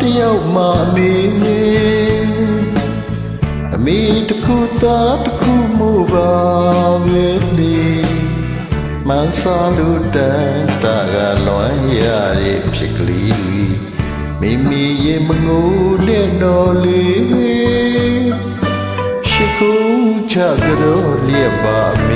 တယောက်မှအမေအမေတစ်ခုသားတစ်ခုမို့ပါပဲလေမန်ဆာလူတန်တာကလွမ်းရတဲ့ဖြစ်ကလေးတွေမိမိရဲ့မငိုတဲ့တော်လေးရှိခိုးချကြတော့လျက်ပါမီ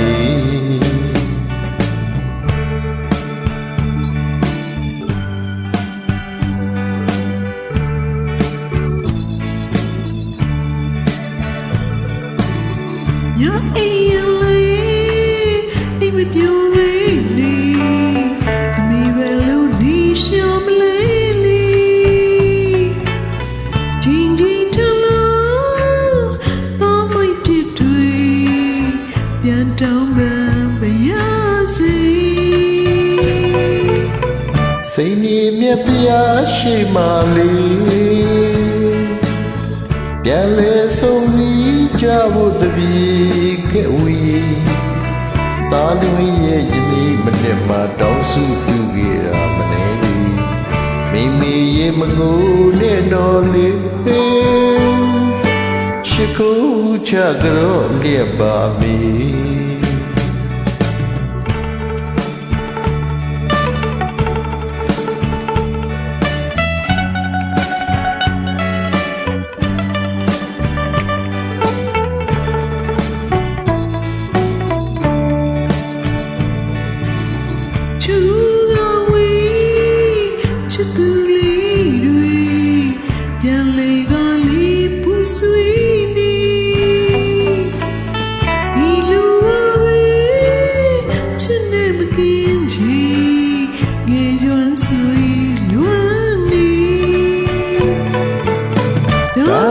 ညအိမ်ရလေးအိမ်မပြောလေးနေအမေပဲလို့နေရှောမလေးလေးချင်းချင်းထလို့တော့မိုက်ပြစ်တွေပြန်တောင်းပန်ပါရစေစိတ်နေမြက်ပြားရှိမှလေး တပြေကဲဝီတာလွင်ရဲ့ယနေ့မနေ့မှတောင်းစုပြုခဲ့တာမနေဘူးမိမိရဲ့မငိုနဲ့တော်လေးရှိခိုးချကြောလျက်ပါမီချူ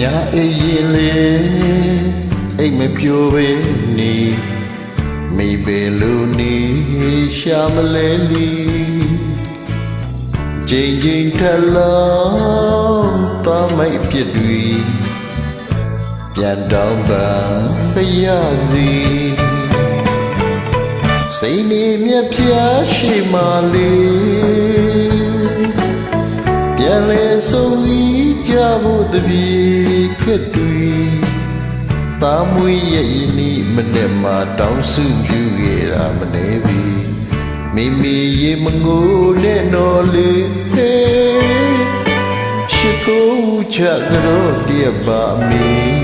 ညာအေးရင်လေအိတ်မပြိုပဲနေမိပဲလူနေရှာမလဲလီကြိမ်ကြိမ်ထလောင်းသားမိုက်ဖြစ်တွေပြန်တောင်းပါပရစီစိတ်နေမြက်ပြားရှိမှလေးပြန်လဲဆုံးဤ ကြဖို့တပြေကက်တွေတာမွေးရဲ့ယနေ့မနေ့မှတောင်းစုပြုခဲ့တာမနေပြီမိမိရေမငိုနဲ့နော်လေးဟေးရှိခိုးချကြတော့တည်းပါမီ